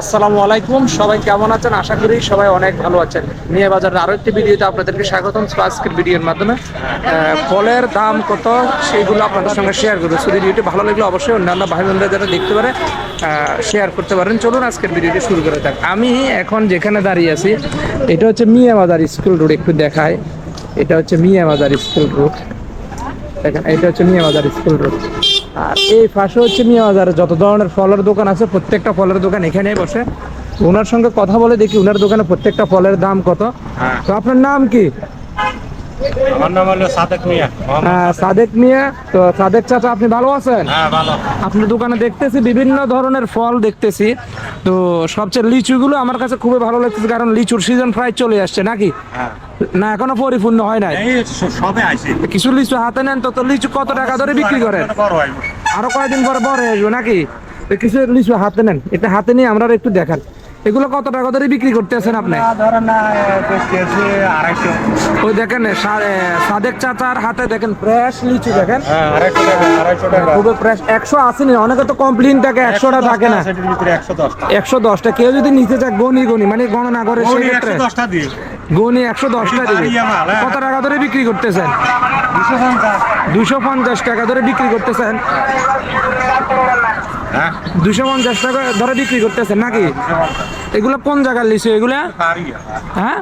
আসসালামু আলাইকুম। সবাই কেমন আছেন? আশা করি সবাই অনেক ভালো আছেন। নিয়ে বাজারের আরও একটি ভিডিওতে আপনাদেরকে স্বাগতম। আজকের ভিডিওর মাধ্যমে ফলের দাম কত সেইগুলো আপনাদের সঙ্গে শেয়ার করব। সো ভিডিওটি ভালো লাগলে অবশ্যই অন্যান্য ভাই বোনরা যারা দেখতে পারে শেয়ার করতে পারেন। চলুন আজকের ভিডিওটি শুরু করে থাক আমি এখন যেখানে দাঁড়িয়ে আছি, এটা হচ্ছে মিয়া বাজার স্কুল রোড। একটু দেখায় এটা হচ্ছে মিয়া বাজার স্কুল রোড। দেখেন, এটা হচ্ছে মিয়া বাজার স্কুল রোড। আর এই পাশে হচ্ছে মিয়া বাজারে যত ধরনের ফলের দোকান আছে প্রত্যেকটা ফলের দোকান এখানেই বসে। ওনার সঙ্গে কথা বলে দেখি ওনার দোকানে প্রত্যেকটা ফলের দাম কত। হ্যাঁ। তো আপনার নাম কি? আমার নাম হলো সাদেক মিয়া মোহাম্মদ। সাদেক। মিয়া। তো সাদেক চাচা আপনি ভালো আছেন? হ্যাঁ ভালো। আপনার দোকানে দেখতেছি বিভিন্ন ধরনের ফল দেখতেছি। তো সবচেয়ে লিচুগুলো আমার কাছে খুবই ভালো লাগতেছে কারণ লিচুর সিজন প্রায় চলে আসছে নাকি? হ্যাঁ। না এখনও পরিপূর্ণ হয় নাই। সবে কিছু লিচু হাতে নেন তো তো লিচু কত টাকা ধরে বিক্রি করেন? হয়। আরও কয়েকদিন পরে হয়ে আসব নাকি? কিছু হাতে নেন, এটা হাতে নিয়ে আমরা একটু দেখান। এগুলো কত টাকা ধরে বিক্রি করতেছেন আপনি? ওই দেখেন সাদেক চাচার হাতে দেখেন ফ্রেশ লিচু দেখেন। হ্যাঁ টাকা খুবই ফ্রেশ একশো আসেনি অনেকে তো কমপ্লেন থাকে একশোটা থাকে না। একশো দশটা। কেউ যদি নিতে চায় গনি গনি মানে গণনা করে সেক্ষেত্রে। একশো দশটা দিয়ে। গনি একশো দশটা দিবে হ্যাঁ। কত টাকা ধরে বিক্রি করতেছেন? দুশো পঞ্চাশ। টাকা ধরে বিক্রি করতেছেন। হ্যাঁ দুশো পঞ্চাশ টাকা ধরে বিক্রি করতেছেন নাকি? এগুলো কোন জায়গার লিচু এগুলা? হ্যাঁ?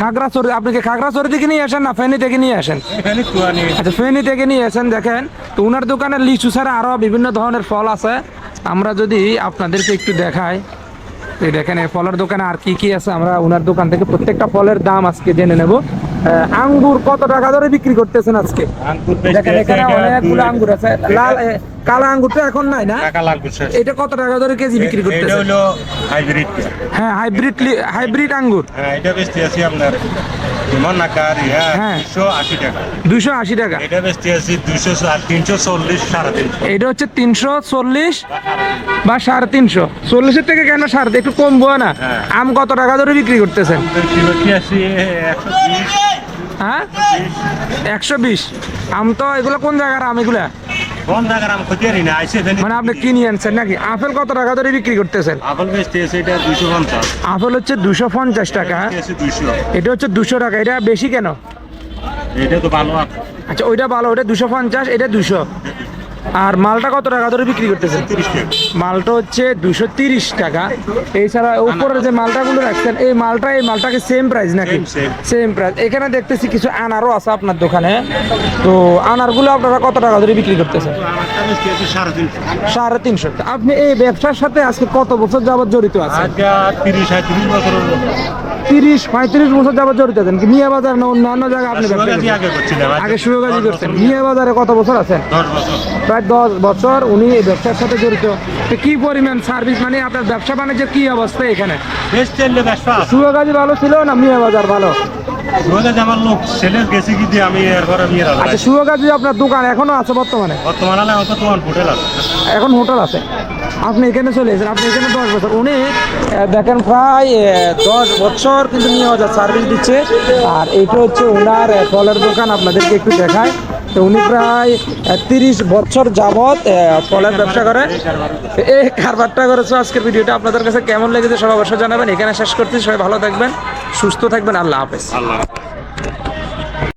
খাগড়াছড়ি। আপনি কি খাগড়াছড়ি থেকে নিয়ে আসেন না ফেনী থেকে নিয়ে আসেন? আচ্ছা ফেনী থেকে নিয়ে আসেন দেখেন। তো ওনার দোকানে লিচু ছাড়া আরও বিভিন্ন ধরনের ফল আছে। আমরা যদি আপনাদেরকে একটু দেখাই। এই দেখেন এই ফলের দোকানে আর কি কি আছে? আমরা ওনার দোকান থেকে প্রত্যেকটা ফলের দাম আজকে জেনে নেব। আঙ্গুর কত টাকা ধরে বিক্রি করতেছেন আজকে? দেখেন এখানে অনেকগুলো আঙ্গুর আছে। লাল কালো আঙ্গুর তো এখন নাই না? শেষ। এটা কত টাকা ধরে কেজি বিক্রি এটা হলো হাইব্রিড। হ্যাঁ হাইব্রিড হাইব্রিড আঙ্গুর। হ্যাঁ এটা বেচতে আছি আপনার যেমন হ্যাঁ। দুশো আশি টাকা। দুশো আশি টাকা। এটা বেচতে আছি দুশো তিনশো চল্লিশ সাড়ে তিনশো। এটা হচ্ছে তিনশো চল্লিশ বা সাড়ে তিনশো। চল্লিশের থেকে কেন সাড়ে? একটু কমবো না। হ্যাঁ। আম কত টাকা ধরে বিক্রি করতেছেন? হ্যাঁ? একশো বিশ। আম তো এগুলো কোন জায়গার আম এগুলা? না আইসে মানে আপনি কিনে আনছেন নাকি? আপেল কত টাকা ধরে বিক্রি করতেছেন? আপেল বেচতে এটা দুশো পঞ্চাশ। আপেল হচ্ছে দুশো পঞ্চাশ টাকা। এটা হচ্ছে দুশো টাকা। এটা বেশি কেন? এটা তো ভালো আচ্ছা ওইটা ভালো ওটা দুশো পঞ্চাশ এটা দুশো আর মালটা কত টাকা ধরে বিক্রি করতেছেন মালটা হচ্ছে দুশো তিরিশ টাকা। এছাড়া উপরে যে মালটাগুলো রাখছেন এই মালটা এই মালটাকে সেম প্রাইস নাকি. সেম প্রাইস এখানে দেখতেছি কিছু আনারও আছে আপনার দোকানে। তো আনারগুলো আপনারা কত টাকা ধরে বিক্রি করতেছেন? আছে সাড়ে তিনশো। আপনি এই ব্যবসার সাথে আজকে কত বছর যাবত জড়িত আছেন? আজকে তিরিশ বছর হলো। তিরিশ পঁয়ত্রিশ বছর যাবত জড়িত আছেন কি? মিয়া বাজার না অন্যান্য জায়গায় আপনি? আগে সুয়োগাজি করছেন। মিয়া বাজারে কত বছর আছেন? প্রায় দশ বছর উনি এই ব্যবসার সাথে জড়িত। তো কি পরিমাণ সার্ভিস মানে আপনার ব্যবসা বাণিজ্যের কি অবস্থা এখানে? চললে ভালো ছিল না মিয়া বাজার ভালো? আমার লোক ছেলের গেছে কি দিয়ে আমি এরপরে বিয়ের আচ্ছা সুয়াগাজি আপনার দোকান এখনও আছে বর্তমানে? হোটেল আছে। এখন হোটেল আছে। আপনি এখানে চলে এসেছেন আপনি এখানে দশ বছর। উনি দেখেন প্রায় দশ বছর কিন্তু নিয়ে বাজার সার্ভিস দিচ্ছে। আর এইটা হচ্ছে ওনার ফলের দোকান, আপনাদেরকে একটু দেখায় তো উনি প্রায় তিরিশ বছর যাবৎ ফলের ব্যবসা করে। এই কারবারটা করেছে আজকের ভিডিওটা। আপনাদের কাছে কেমন লেগেছে সবাই অবশ্যই জানাবেন। এখানে শেষ করছি। সবাই ভালো থাকবেন, সুস্থ থাকবেন। আল্লাহ হাফেজ। আল্লাহ